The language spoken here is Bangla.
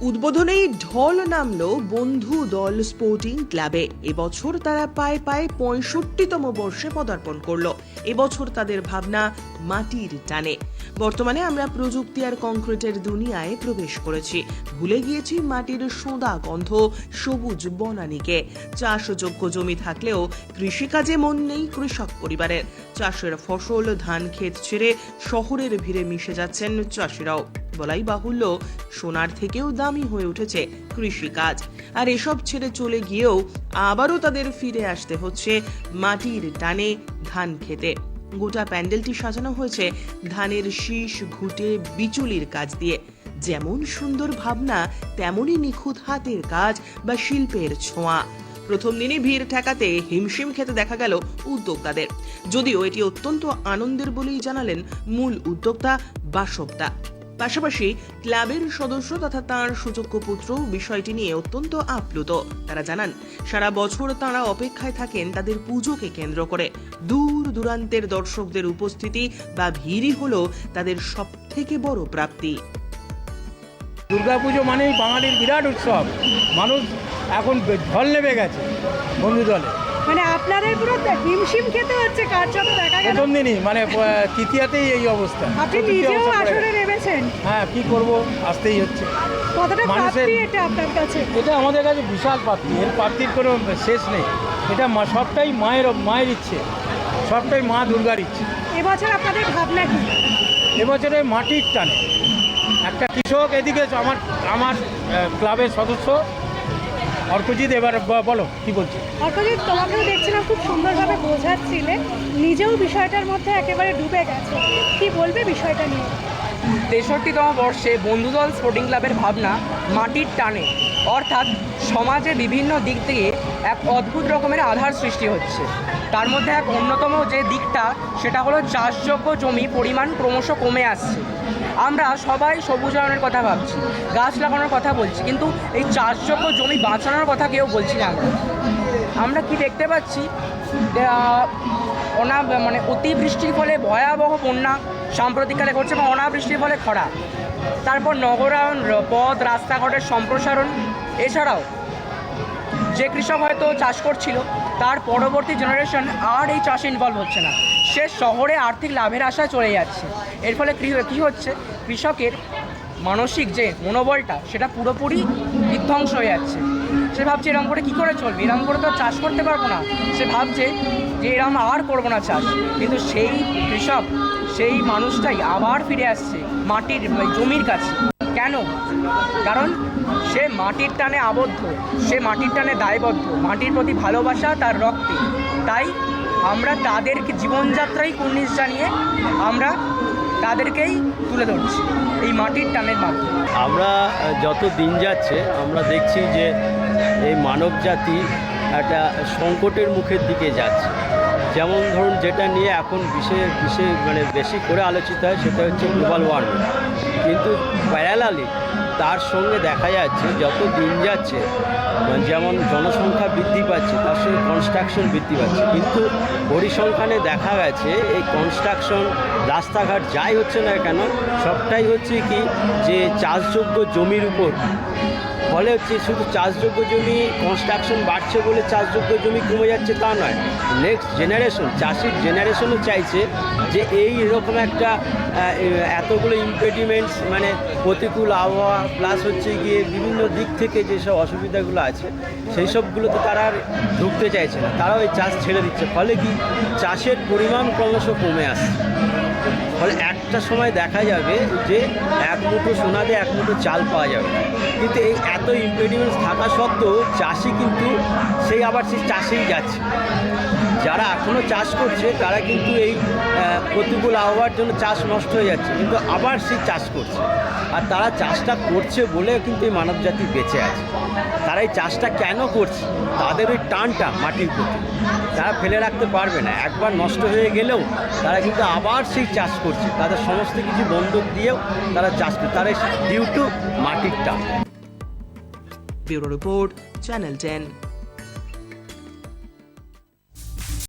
উদ্বোধনেই ঢল নামলো বন্ধু দল স্পোর্টিং ক্লাবে। এবছর তারা পায় পায় পঁয়ষট্টিতম বর্ষে পদার্পণ করল। এবছর তাদের ভাবনা মাটির টানে। বর্তমানে আমরা প্রযুক্তি আর কংক্রিটের দুনিয়ায় প্রবেশ করেছি। ভুলে গিয়েছি মাটির সোঁদা গন্ধ, সবুজ বনানিকে। চাষযোগ্য জমি থাকলেও কৃষিকাজে মন নেই কৃষক পরিবারের। চাষের ফসল, ধান, ক্ষেত ছেড়ে শহরের ভিড়ে মিশে যাচ্ছেন চাষিরাও। বলাই বাহুল্য, সোনার থেকেও দামি হয়ে উঠেছে কৃষিকাজ। আর এসব ছেড়ে চলে গিয়েও আবারও তাদের ফিরে আসতে হচ্ছে মাটির টানে ধান খেতে। গোটা প্যান্ডেলটি সাজানো হয়েছে ধানের শীষ, ঘুটে, বিচুলির কাজ দিয়ে। যেমন সুন্দর ভাবনা, তেমনই নিখুঁত হাতের কাজ বা শিল্পের ছোঁয়া। প্রথম দিনই ভিড় ঠেকাতে হিমশিম খেতে দেখা গেল উদ্যোক্তাদের। যদিও এটি অত্যন্ত আনন্দের বলেই জানালেন মূল উদ্যোক্তা বাসবদা। পাশাপাশি ক্লাবের সদস্য তথা তাঁর সুযোগ্য পুত্র বিষয়টি নিয়ে অত্যন্ত আপ্লুত। তারা জানান, সারা বছর তাঁরা অপেক্ষায় থাকেন তাদের পুজোকে কেন্দ্র করে। দূর দূরান্তের দর্শকদের উপস্থিতি বা ভিড়ই হলো তাদের সব থেকে বড় প্রাপ্তি। দুর্গাপুজো মানেই বাঙালির বিরাট উৎসব। মানুষ এখন ঢল নেমে গেছে বন্ধু দলে মানে আপনাদের পুরো হিমশিম খেতে হচ্ছে কার্যত দেখা গেল? প্রথম দিনই মানে তৃতীয়াতেই এই অবস্থা। আপনি নিজেও গেছে। নেমেছেন? হ্যাঁ কি করব? আসতেই হচ্ছে। কতটা প্রাপ্তি এটা আপনার কাছে? এটা আমাদের কাছে বিশাল প্রাপ্তি এর প্রাপ্তির কোনো শেষ নেই। এটা মা- সবটাই মায়ের মায়ের ইচ্ছে। সবটাই মা দুর্গার ইচ্ছে। এবছর আপনাদের ভাবনা কি? এবছরে মাটির টানে। একটা কৃষক এদিকে আমার আমার ক্লাবের সদস্য অর্কজিৎ এবার বলো কি বলছো? অর্কজিৎ তোমাকেও দেখছিলাম খুব সুন্দরভাবে বোঝাচ্ছিলে। নিজেও বিষয়টার মধ্যে একেবারে ডুবে গেছে। কি বলবে বিষয়টা নিয়ে? তেষট্টিতম বর্ষে বন্ধুদল স্পোর্টিং ক্লাবের ভাবনা মাটির টানে। অর্থাৎ সমাজের বিভিন্ন দিক থেকে এক অদ্ভুত রকমের আধার সৃষ্টি হচ্ছে। তার মধ্যে এক অন্যতম যে দিকটা সেটা হলো চাষযোগ্য জমি পরিমাণ ক্রমশ কমে আসছে। আমরা সবাই সবুজায়নের কথা ভাবছি, গাছ লাগানোর কথা বলছি, কিন্তু এই চাষযোগ্য জমি বাঁচানোর কথা কেউ বলছি না। আমরা কি দেখতে পাচ্ছি? অনা মানে অতিবৃষ্টির ফলে ভয়াবহ বন্যা সাম্প্রতিককালে ঘটছে এবং অনাবৃষ্টির ফলে খরা। তারপর নগরায়ন, পথ, রাস্তাঘাটের সম্প্রসারণ, এছাড়াও যে কৃষক হয়তো চাষ করছিল, তার পরবর্তী জেনারেশন আর এই চাষে ইনভলভ হচ্ছে না। সে শহরে আর্থিক লাভের আশায় চলে যাচ্ছে। এর ফলে কী- হচ্ছে? কৃষকের মানসিক যে মনোবলটা, সেটা পুরোপুরি বিধ্বংস হয়ে যাচ্ছে। সে ভাবছে এরকম করে কী করে চলবে? এরকম করে তো চাষ করতে পারব না। সে ভাবছে যে এরকম আর করব না চাষ। কিন্তু সেই কৃষক, সেই মানুষটাই আবার ফিরে আসছে মাটির জমির কাছে। কেন? কারণ সে মাটির টানে আবদ্ধ। সে মাটির টানে দায়বদ্ধ। মাটির প্রতি ভালোবাসা তার রক্তে। তাই আমরা তাদেরকে জীবনযাত্রাই কুর্নিশ জানিয়ে আমরা তাদেরকেই তুলে ধরছি এই মাটির টানের মাধ্যমে। আমরা যত দিন যাচ্ছে, আমরা দেখছি যে এই মানব জাতি একটা সংকটের মুখের দিকে যাচ্ছে। যেমন ধরুন, যেটা নিয়ে এখন বিশেষ বিশেষ মানে বেশি করে আলোচিত হয়, সেটা হচ্ছে গ্লোবাল ওয়ার্মিং কিন্তু প্যারালালি তার সঙ্গে দেখা যাচ্ছে, যত দিন যাচ্ছে মানে যেমন জনসংখ্যা বৃদ্ধি পাচ্ছে, তার সঙ্গে কনস্ট্রাকশন বৃদ্ধি পাচ্ছে। কিন্তু পরিসংখ্যানে দেখা গেছে, এই কনস্ট্রাকশন রাস্তাঘাট যাই হচ্ছে না কেন, সবটাই হচ্ছে কি, যে চাষযোগ্য জমির উপর। ফলে হচ্ছে শুধু চাষযোগ্য জমি কনস্ট্রাকশন বাড়ছে বলে চাষযোগ্য জমি কমে যাচ্ছে তা নয়। নেক্সট জেনারেশন চাষির জেনারেশনও চাইছে যে এই রকম একটা এতগুলো ইম্পেডিমেন্টস মানে প্রতিকূল আবহাওয়া প্লাস হচ্ছে গিয়ে বিভিন্ন দিক থেকে যেসব অসুবিধাগুলো আছে, সেই সবগুলোতে তারা আর ঢুকতে চাইছে না। তারাও এই চাষ ছেড়ে দিচ্ছে। ফলে কি চাষের পরিমাণ ক্রমশ কমে আসছে। ফলে একটা সময় দেখা যাবে যে এক মুঠো সোনা দিয়ে এক মুঠো চাল পাওয়া যাবে। কিন্তু এই এত ইম্পেডিমেন্টস থাকা সত্ত্বেও চাষি কিন্তু সেই আবার সেই চাষেই যাচ্ছে। যারা এখনও চাষ করছে, তারা কিন্তু এই প্রতিকূল আবহাওয়ার জন্য চাষ নষ্ট হয়ে যাচ্ছে। কিন্তু আবার সেই চাষ করছে। আর তারা চাষটা করছে বলে কিন্তু এই মানবজাতি বেঁচে আছে। তারা এই চাষটা কেন করছে? তাদের ওই টানটা মাটির প্রতি। তারা ফেলে রাখতে পারবে না। একবার নষ্ট হয়ে গেলেও তারা কিন্তু আবার সেই চাষ করছে। তাদের সমস্ত কিছু বন্ধক দিয়েও তারা চাষ করছে। তারা ডিউ টু মাটির টান। Bureau report, channel ten.